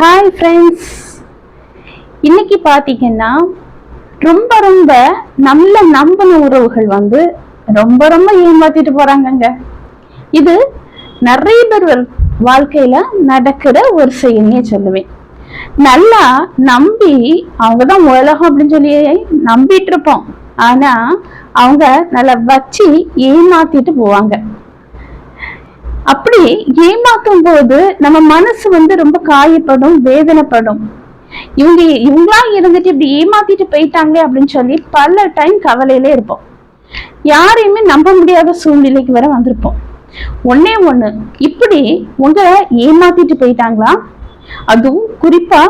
Hi friends இன்னைக்கு பார்த்தீங்கன்னா ரொம்ப ரொம்ப நல்ல நம்பின உறவுகள் வந்து ரொம்ப ரொம்ப ஏமாத்திட்டு போறாங்கங்க. இது நிறைய பேர் வாழ்க்கையில நடக்கிற ஒரு செயல்னே சொல்லுவேன். நல்லா நம்பி அவங்க தான் உலகம் அப்படின்னு சொல்லி நம்பிட்டு இருப்போம். ஆனா அவங்க நல்லா வச்சு ஏமாத்திட்டு போவாங்க. அப்படி ஏமாத்தும் போது நம்ம மனசு வந்து ரொம்ப காயப்படும் வேதனைப்படும். இவங்க இவங்களா இருந்துட்டு இப்படி ஏமாத்திட்டு போயிட்டாங்க அப்படின்னு சொல்லி பல டைம் கவலையில இருப்போம். யாரையுமே நம்ப முடியாத சூழ்நிலைக்கு வர வந்திருப்போம். ஒன்னே ஒண்ணு இப்படி உங்க ஏமாத்திட்டு போயிட்டாங்களா? அதுவும் குறிப்பா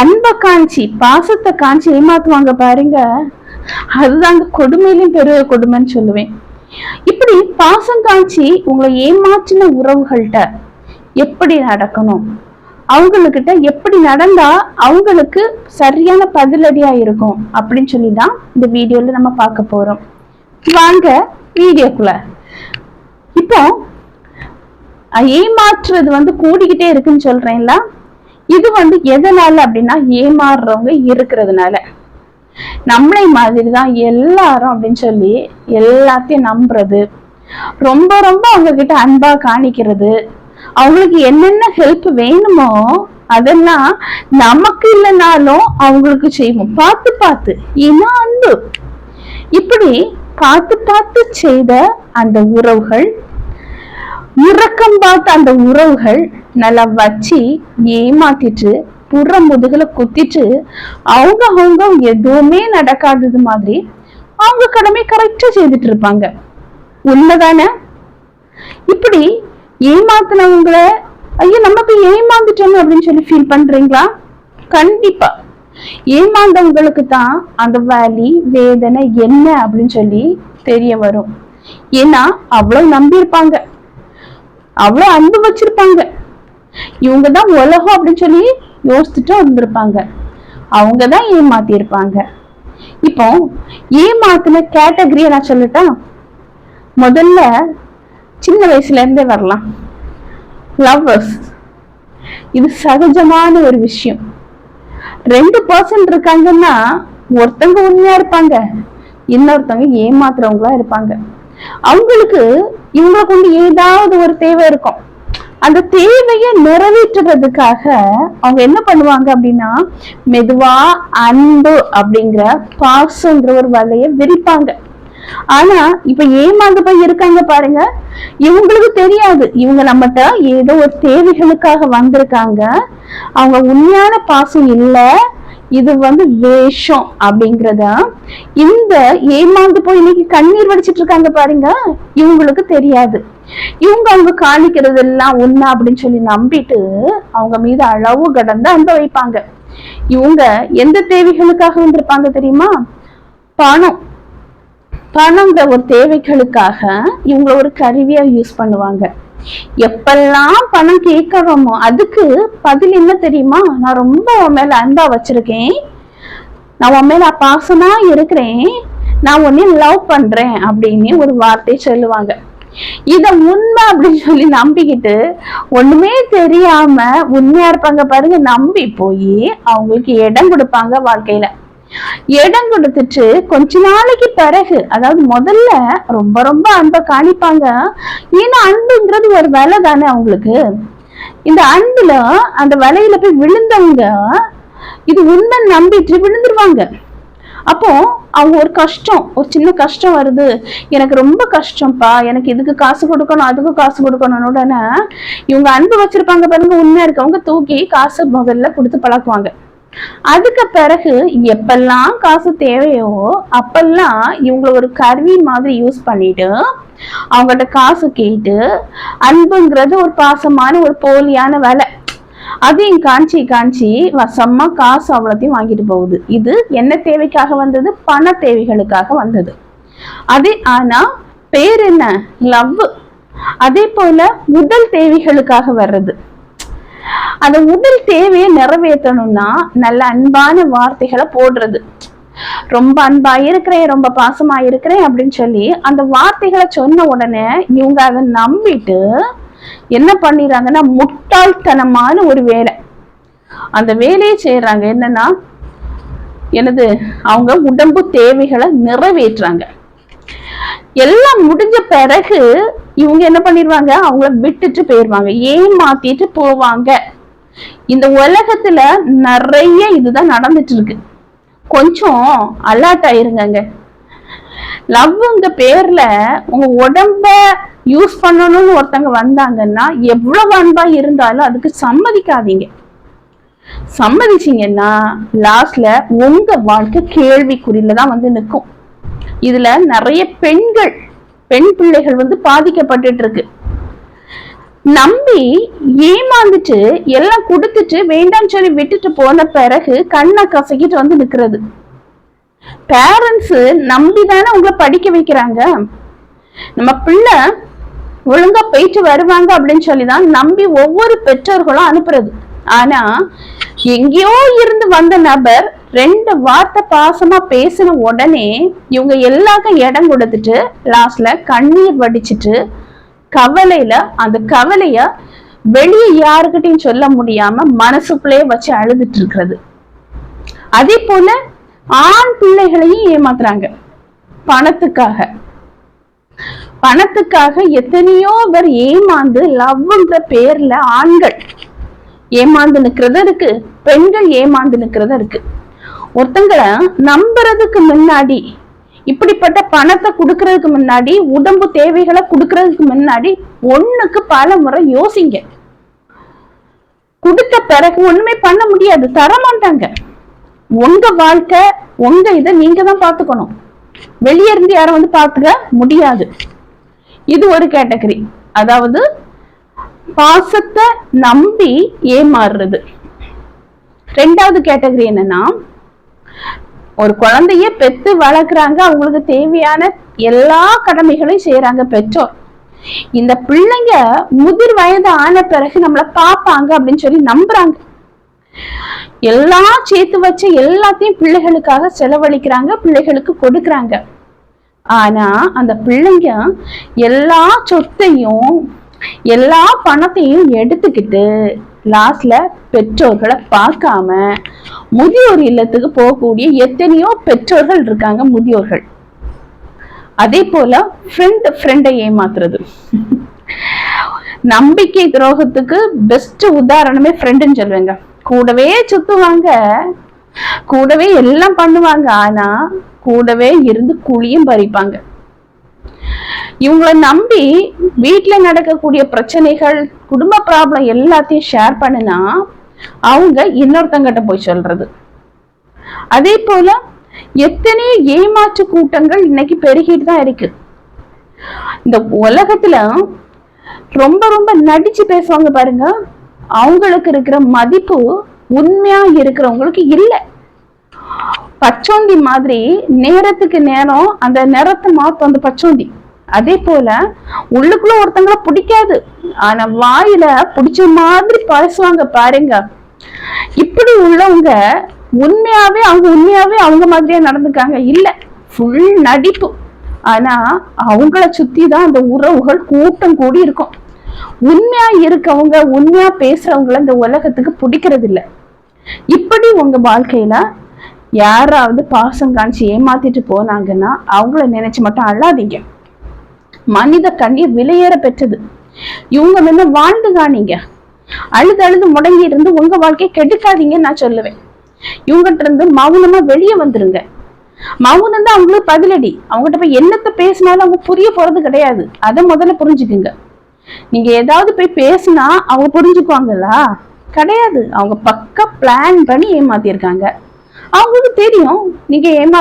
அன்பை காஞ்சி பாசத்தை காஞ்சி ஏமாத்துவாங்க பாருங்க. அதுதாங்க கொடுமையிலும் பெரிய கொடுமைன்னு சொல்லுவேன். இப்படி பாசம் காய்ச்சி உங்களை ஏமாற்றின உறவுகள்கிட்ட எப்படி நடக்கணும்? அவங்கக்கிட்ட எப்படி நடந்தா அவங்களுக்கு சரியான பதிலடியா இருக்கும்? அப்படின்னு சொல்லி தான் இந்த வீடியோல நம்ம பார்க்க போறோம். வாங்க வீடியோக்குள்ள. இப்போ ஏமாற்றுறது வந்து கூடிக்கிட்டே இருக்குன்னு சொல்றேன்ல. இது வந்து எதனால அப்படின்னா ஏமாறுறவங்க இருக்கிறதுனால. நம்மளை மாதிரி தான் எல்லாரும் அப்படின்னு சொல்லி எல்லாத்தையும் நம்புறது. ரொம்ப ரொம்ப அவங்க கிட்ட அன்பா காணிக்கிறது. அவங்களுக்கு என்னென்ன ஹெல்ப் வேணுமோ அதெல்லாம் நமக்கு இல்லைனாலும் அவங்களுக்கு செய்வோம். பார்த்து பார்த்து ஏன்னா அன்பு. இப்படி பார்த்து பார்த்து செய்த அந்த உறவுகள் உறக்கம் பார்த்த அந்த உறவுகள் நல்லா வச்சு ஏமாத்திட்டு புற முதுகுல குத்திட்டு அவங்க அவங்க எதுவுமே நடக்காதது மாதிரி அவங்க கடமை கரெக்டா செய்துட்டு இருப்பாங்க. உண்மைதானே? இப்படி ஏமாத்தினவங்கள ஐயோ நம்ம போய் ஏமாந்துட்டோம் அப்படின்னு சொல்லி ஃபீல் பண்றீங்களா? கண்டிப்பா. ஏமாந்தவங்களுக்கு தான் அந்த வேலி வேதனை என்ன அப்படின்னு சொல்லி தெரிய வரும். ஏன்னா அவ்வளவு நம்பியிருப்பாங்க. அவ்வளவு அன்பு வச்சிருப்பாங்க. இவங்க தான் உலகம் அப்படின்னு சொல்லி யோசிச்சுட்டு இருந்திருப்பாங்க அவங்க தான் ஏமாத்தி இருப்பாங்க இப்போ ஏமாத்தின கேட்டகரியை நான் சொல்லட்டா முதல்ல சின்ன வயசுல இருந்தே வரலாம். லவ்வர்ஸ் இது சகஜமான ஒரு விஷயம். ரெண்டு பர்சன்ட் இருக்காங்கன்னா ஒருத்தவங்க உண்மையா இருப்பாங்க. இன்னொருத்தவங்க ஏமாத்துறவங்களா இருப்பாங்க. அவங்களுக்கு இவங்களை கொண்டு ஏதாவது ஒரு தேவை இருக்கும். அந்த தேவையை நிறைவேற்றுறதுக்காக அவங்க என்ன பண்ணுவாங்க அப்படின்னா மெதுவா அன்பு அப்படிங்கிற பாசங்கிற ஒரு வலைய விரிப்பாங்க. ஆனா இப்ப ஏமாந்து போய் இருக்காங்க பாருங்க. இவங்களுக்கு தெரியாது. இவங்க நம்மகிட்ட ஏதோ ஒரு தேவைகளுக்காக வந்திருக்காங்க. அவங்க உண்மையான பாசம் இல்ல. இது வந்து வேஷம் அப்படிங்கிறத இந்த ஏமாந்து போய் இன்னைக்கு கண்ணீர் வடிச்சிட்டு இருக்காங்க பாருங்க. இவங்களுக்கு தெரியாது. இவங்க அவங்க காணிக்கிறது எல்லாம் உண்மை அப்படின்னு சொல்லி நம்பிட்டு அவங்க மீது அளவு கடந்து அன்ப வைப்பாங்க. இவங்க எந்த தேவைகளுக்காக வந்திருப்பாங்க தெரியுமா? பணம். பணங்கிற ஒரு தேவைகளுக்காக இவங்கள ஒரு கருவியா யூஸ் பண்ணுவாங்க. எப்பெல்லாம் பணம் கேட்கறோமோ அதுக்கு பதில் என்ன தெரியுமா? நான் ரொம்ப உன் மேல அன்பா வச்சிருக்கேன். நான் உன் மேல பாசமா இருக்கிறேன். நான் உன்னை லவ் பண்றேன் அப்படின்னு ஒரு வார்த்தை சொல்லுவாங்க. இத உண்மை அப்படின்னு சொல்லி நம்பிக்கிட்டு ஒண்ணுமே தெரியாம உண்மையா இருப்பாங்க பாருங்க நம்பி போய் அவங்களுக்கு இடம் கொடுப்பாங்க வாழ்க்கையில. இடம் கொடுத்துட்டு கொஞ்ச நாளைக்கு பிறகு அதாவது முதல்ல ரொம்ப ரொம்ப அன்பை காணிப்பாங்க. ஏன்னா அன்புங்கிறது ஒரு வேலை தானே அவங்களுக்கு. இந்த அன்புல அந்த வலையில போய் விழுந்தவங்க இது உண்மை நம்பிட்டு விழுந்துருவாங்க. அப்போ அவங்க ஒரு கஷ்டம் ஒரு சின்ன கஷ்டம் வருது. எனக்கு ரொம்ப கஷ்டம்ப்பா எனக்கு இதுக்கு காசு கொடுக்கணும் அதுக்கு காசு கொடுக்கணும்னு உடனே இவங்க அன்பு வச்சிருப்பாங்க பாருங்க உண்மையா இருக்கவங்க தூக்கி காசு முதல்ல கொடுத்து பழக்குவாங்க. அதுக்கு பிறகு எப்பெல்லாம் காசு தேவையோ அப்பெல்லாம் இவங்கள ஒரு கருவி மாதிரி யூஸ் பண்ணிட்டு அவங்கள்ட்ட காசு கேட்டு அன்புங்கிறது ஒரு பாசமான ஒரு போலியான வேலை. அதையும் காஞ்சி காஞ்சி வசமா காசு அவ்வளோத்தையும் வாங்கிட்டு போகுது. இது என்ன தேவைக்காக வந்தது? பண தேவைகளுக்காக வந்தது. அதே ஆனா பேர் என்ன? லவ். அதே போல முதல் தேவைகளுக்காக வர்றது. அந்த முதல் தேவையை நிறைவேற்றணும்னா நல்ல அன்பான வார்த்தைகளை போடுறது. ரொம்ப அன்பா இருக்கிறேன் ரொம்ப பாசமா இருக்கிறேன் அப்படின்னு சொல்லி அந்த வார்த்தைகளை சொன்ன உடனே இவங்க அதை நம்பிட்டு என்ன பண்ணிடுறாங்கன்னா முட்டாள்தனமான ஒரு வேலை. அந்த வேலையை செய்யறாங்க என்னன்னா எனது அவங்க உடம்பு தேவைகளை நிறைவேற்றுறாங்க. எல்லாம் முடிஞ்ச பிறகு இவங்க என்ன பண்ணிடுவாங்க? அவங்கள விட்டுட்டு போயிடுவாங்க. ஏமாத்திட்டு போவாங்க. இந்த உலகத்துல நிறைய இதுதான் நடந்துட்டு இருக்கு. கொஞ்சம் அலர்ட் ஆயிருங்க லவ்ங்க பேர்ல உங்க உடம்ப யூஸ் பண்ணணும்னு ஒருத்தங்க வந்தாங்கன்னா எவ்வளவு அன்பா இருந்தாலும் அதுக்கு சம்மதிக்காதீங்க. சம்மதிச்சீங்கன்னா லாஸ்ட்ல உங்க வாழ்க்கை கேள்விக்குறியில தான் வந்து நிற்கும். இதுல நிறைய பெண்கள் பெண் பிள்ளைகள் வந்து பாதிக்கப்பட்டுட்டு இருக்கு. நம்பி ஏமாந்துட்டு எல்லாம் கொடுத்துட்டு வேண்டாம்னு சொல்லி விட்டுட்டு போன பிறகு கண்ணை கசக்கிட்டு வந்து நிக்கிறது. பேரண்ட்ஸ் நம்பி தானே உங்களை படிக்க வைக்கிறாங்க? நம்ம பிள்ளை ஒழுங்கா போயிட்டு வருவாங்க அப்படின்னு சொல்லிதான் நம்பி ஒவ்வொரு பெற்றோர்களும் அனுப்புறது. ஆனா எங்கேயோ இருந்து வந்த நபர் ரெண்டு வார்த்தை பாசமா பேசின உடனே இவங்க எல்லாருக்கும் இடம் கொடுத்துட்டு லாஸ்ட்ல கண்ணீர் வடிச்சிட்டு கவலையில அந்த கவலைய வெளியே யாருக்கிட்டையும் சொல்ல முடியாம மனசுக்குள்ளே வச்சு அழுதுட்டு இருக்கிறது. அதே போல ஆண் பிள்ளைகளையும் ஏமாத்துறாங்க. பணத்துக்காக. பணத்துக்காக எத்தனையோ பேர் ஏமாந்து லவ்ன்ற பேர்ல ஆண்கள் ஏமாந்து நிக்கிறதும் இருக்கு. பெண்கள் ஏமாந்து நிக்கிறதும் இருக்கு. ஒருத்தங்களை நம்புறதுக்கு முன்னாடி இப்படிப்பட்ட பணத்தை கொடுக்கறதுக்கு முன்னாடி உடம்பு தேவைகளை கொடுக்கறதுக்கு முன்னாடி ஒண்ணுக்கு பல முறை யோசிங்க. கொடுத்த பிறகு ஒண்ணுமே பண்ண முடியாது தர மாட்டாங்க உங்க வாழ்க்கை உங்க இதை நீங்க தான் பாத்துக்கணும் வெளியே இருந்து யாரும் வந்து பாத்துக்க முடியாது. இது ஒரு கேட்டகரி அதாவது பாசத்தை நம்பி ஏமாறுறது. ரெண்டாவது கேட்டகரி என்னன்னா ஒரு குழந்தைய பெத்து வளர்க்குறாங்க அவங்களுக்கு தேவையான எல்லா கடமைகளையும் செய்யறாங்க பெற்றோர். இந்த பிள்ளைங்க முதிர் வயது ஆன பிறகு நம்மளை பாப்பாங்க அப்படின்னு சொல்லி நம்புறாங்க. எல்லாம் சேர்த்து வச்சு எல்லாத்தையும் பிள்ளைகளுக்காக செலவழிக்கிறாங்க பிள்ளைகளுக்கு கொடுக்குறாங்க. ஆனா அந்த பிள்ளைங்க எல்லா சொத்தையும் எல்லா பணத்தையும் எடுத்துக்கிட்டு லாஸ்ட்ல பெற்றோர்களை பார்க்காம முதியோர் இல்லத்துக்கு போகக்கூடிய எத்தனையோ பெற்றோர்கள் இருக்காங்க முதியோர்கள். அதே போல ஃப்ரெண்ட் ஃப்ரெண்டை ஏமாத்துறது. நம்பிக்கை துரோகத்துக்கு பெஸ்ட் உதாரணமே ஃப்ரெண்டுன்னு சொல்லுவேங்க கூடவே சுத்துவாங்க. கூடவே எல்லாம் பண்ணுவாங்க. ஆனா கூடவே இருந்து குழியும் பறிப்பாங்க. இவங்கள நம்பி வீட்டுல நடக்கக்கூடிய பிரச்சனைகள் குடும்ப ப்ராப்ளம் எல்லாத்தையும் ஷேர் பண்ணுனா அவங்க இன்னொருத்தங்கிட்ட போய் சொல்றது. அதே போல எத்தனையோ ஏமாற்று கூட்டங்கள் இன்னைக்கு பெருகிட்டு தான் இருக்கு. இந்த உலகத்துல ரொம்ப ரொம்ப நடிச்சு பேசுவாங்க பாருங்க. அவங்களுக்கு இருக்கிற மதிப்பு உண்மையா இருக்கிறவங்களுக்கு இல்லை. பச்சோந்தி மாதிரி நேரத்துக்கு நேரம் அந்த நேரத்தை மாத்தும் அந்த பச்சோந்தி. அதே போல உள்ளுக்குள்ள ஒருத்தங்களை பிடிக்காது. ஆனா வாயில பிடிச்ச மாதிரி பேசுவாங்க பாருங்க. இப்படி உள்ளவங்க உண்மையாவே அவங்க உண்மையாவே அவங்க மாதிரியே நடந்துக்காங்க. இல்ல ஃபுல் நடிப்பு. ஆனா அவங்கள சுத்தி தான் அந்த உறவுகள் கூட்டம் கூடி இருக்கும். உண்மையா இருக்கவங்க உண்மையா பேசுறவங்கள இந்த உலகத்துக்கு பிடிக்கிறது இல்லை இப்படி உங்க வாழ்க்கையில யாராவது பாசம் காமிச்சு ஏமாத்திட்டு போனாங்கன்னா அவங்கள நினைச்சு மட்டும் அழாதீங்க. மனித கண்ணீர் விலையேற பெற்றது. இவங்க முன்ன வாழ்ந்து காணீங்க. அழுது அழுது முடங்கி இருந்து உங்க வாழ்க்கையை கெடுக்காதீங்கன்னு நான் சொல்லுவேன். இவங்கிட்ட இருந்து மௌனமா வெளியே வந்துருங்க. மௌனம் தான் அவங்களுக்கு பதிலடி. அவங்ககிட்ட போய் என்னத்த பேசினாலும் அவங்க புரிய போறது கிடையாது. அதை முதல்ல புரிஞ்சுக்குங்க. நீங்க ஏதாவது போய் பேசினா அவங்க புரிஞ்சுக்குவாங்களா கிடையாது. அவங்க பக்க பிளான் பண்ணி ஏமாத்திருக்காங்க. அவங்களுக்கு தெரியும். நீங்க ஏமா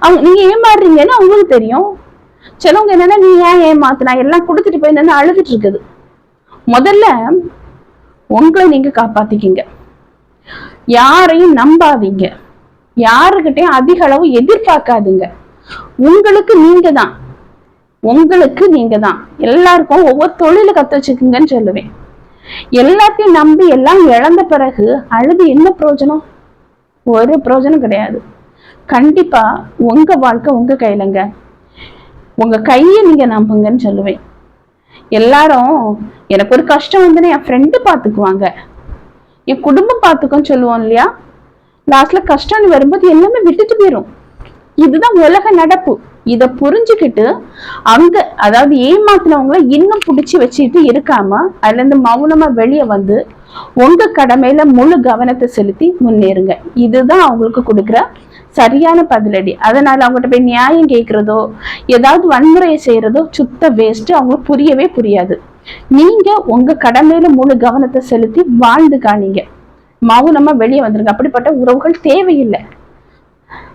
அவங்க நீங்க ஏமாறுறீங்கன்னு அவங்களுக்கு தெரியும். சிலவங்க என்னன்னா நீ ஏன் ஏமாத்தினா? எல்லாம் கொடுத்துட்டு போய் என்னன்னா அழுதுட்டு இருக்குது. முதல்ல உங்களை நீங்க காப்பாத்திக்கிங்க. யாரையும் நம்பாதீங்க. யாருக்கிட்டையும் அதிக அளவு எதிர்பார்க்காதீங்க. உங்களுக்கு நீங்க தான் உங்களுக்கு நீங்க தான் எல்லாருக்கும் ஒவ்வொரு தொழில கத்து வச்சுக்குங்கன்னு சொல்லுவேன். எல்லாத்தையும் நம்பி எல்லாம் இழந்த பிறகு அழுது என்ன பிரயோஜனம்? ஒரு பிரயோஜனம் கிடையாது. கண்டிப்பா உங்க வாழ்க்கை உங்க கையிலங்க. உங்க கையை நீங்க நம்புங்கன்னு சொல்லுவேன். எல்லாரும் எனக்கு ஒரு கஷ்டம் வந்துன்னு என் ஃப்ரெண்டு பார்த்துக்குவாங்க என் குடும்பம் பார்த்துக்கோன்னு சொல்லுவோம் இல்லையா? லாஸ்ட்ல கஷ்டம்னு வரும்போது எல்லாமே விட்டுட்டு போயிடும் இதுதான் உலக நடப்பு. இதை புரிஞ்சுக்கிட்டு அங்க அதாவது ஏமாத்தினவங்கள இன்னும் பிடிச்சி வச்சுட்டு இருக்காம அதுல இருந்து மௌனமா வெளியே வந்து உங்க கடமையில முழு கவனத்தை செலுத்தி முன்னேறுங்க. இதுதான் அவங்களுக்கு கொடுக்குற சரியான பதிலடி. அதனால அவங்ககிட்ட போய் நியாயம் கேட்கறதோ ஏதாவது வன்முறையை செய்யறதோ சுத்த வேஸ்ட் அவங்களுக்கு புரியவே புரியாது. நீங்க உங்க கடமையில முழு கவனத்தை செலுத்தி வாழ்ந்து காணிங்க. மௌனமா வெளியே வந்துருங்க. அப்படிப்பட்ட உறவுகள் தேவையில்லை.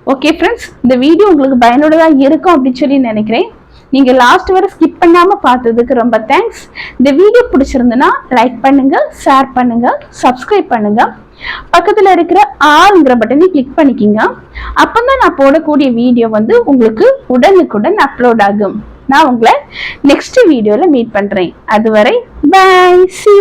ஓகே ஃப்ரெண்ட்ஸ் இந்த வீடியோ உங்களுக்கு பயனுள்ளதாக இருக்கும் அப்படின்னு சொல்லி நினைக்கிறேன். நீங்கள் லாஸ்ட் வரை ஸ்கிப் பண்ணாமல் பார்த்ததுக்கு ரொம்ப தேங்க்ஸ் இந்த வீடியோ பிடிச்சிருந்துன்னா லைக் பண்ணுங்கள் ஷேர் பண்ணுங்கள் சப்ஸ்கிரைப் பண்ணுங்கள் பக்கத்தில் இருக்கிற ஆளுங்கிற பட்டனை கிளிக் பண்ணிக்கிங்க. அப்பதான் நான் போடக்கூடிய வீடியோ வந்து உங்களுக்கு உடனுக்குடன் அப்லோட் ஆகும். நான் உங்களை நெக்ஸ்ட் வீடியோவில் மீட் பண்ணுறேன் அதுவரை பை சி